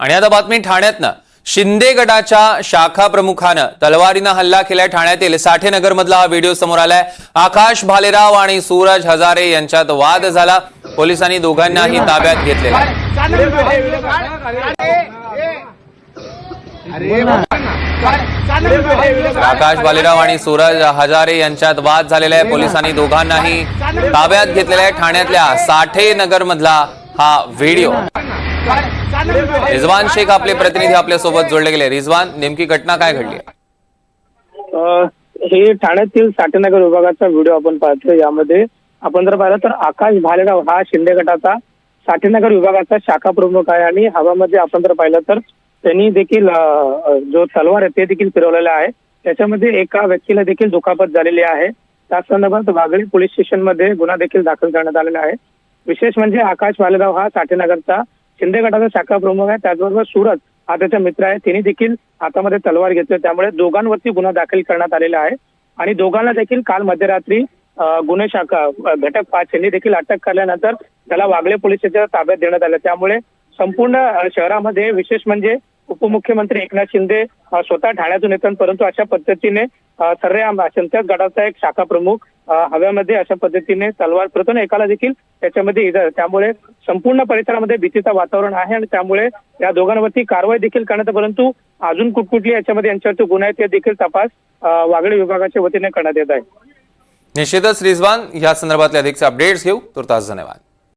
आणि आता बातमी ठाण्यातनं. शिंदे गटाच्या शाखा प्रमुखानं तलवारीनं हल्ला केलाय ठाण्यातील साठेनगरमधला हा व्हिडिओ समोर आलाय. आकाश भालेराव आणि सूरज हजारे यांच्यात वाद झाला. पोलिसांनी दोघांनाही ताब्यात घेतलेला आकाश भालेराव आणि सूरज हजारे यांच्यात वाद झालेला आहे. पोलिसांनी दोघांनाही ताब्यात घेतलेला आहे. ठाण्यातल्या साठे नगरमधला हा व्हिडिओ. रिझवान शेख आपले प्रतिनिधी आपल्यासोबत जोडले गेले. रिझवान नेमकी घटना काय घडली? अ, हे ठाण्यातील साठेनगर विभागाचा व्हिडिओ आपण पाहतो यामध्ये आपण जर पाहिलं तर आकाश भालेराव हा शिंदे गटाचा साठेनगर विभागाचा शाखा प्रमुख आहे आणि हवामध्ये आपण जर पाहिलं तर त्यांनी देखील जो तलवार आहे ते देखील फिरवलेला आहे. त्याच्यामध्ये एका व्यक्तीला देखील दुखापत झालेली आहे. त्या संदर्भात वागळी पोलीस स्टेशनमध्ये गुन्हा देखील दाखल करण्यात आलेला आहे. विशेष म्हणजे आकाश भालेराव हा साठेनगरचा शिंदे गटाचा शाखा प्रमुख आहे. त्याचबरोबर सूरज हा त्याचा मित्र आहे. त्यांनी देखील हातामध्ये तलवार घेतली. त्यामुळे दोघांवरती गुन्हा दाखल करण्यात आलेला आहे. आणि दोघांना देखील काल मध्यरात्री गुन्हे शाखा घटक पाच यांनी देखील अटक केल्यानंतर त्याला वागळे पोलिसांच्या ताब्यात देण्यात आलं. त्यामुळे संपूर्ण शहरामध्ये विशेष म्हणजे उपमुख्यमंत्री एकनाथ शिंदे स्वतः ठाण्यातून येतात. परंतु अशा पद्धतीने सर्रेआम सर्व गटाचा एक शाखा प्रमुख हव्यामध्ये अशा पद्धतीने तलवार प्रथम एकाला देखील त्याच्यामध्ये इजा त्यामुळे संपूर्ण परिसरामध्ये भीतीचं वातावरण आहे आणि त्यामुळे या दोघांवरती कारवाई देखील करण्यात परंतु अजून कुठकुठली याच्यामध्ये यांच्यावरती गुन्हे आहेत ते देखील तपास वागळे विभागाच्या वतीने करण्यात येत आहे. निश्चितच रिझवान या संदर्भातले अधिकचे अपडेट्स घेऊ तुर्तास धन्यवाद.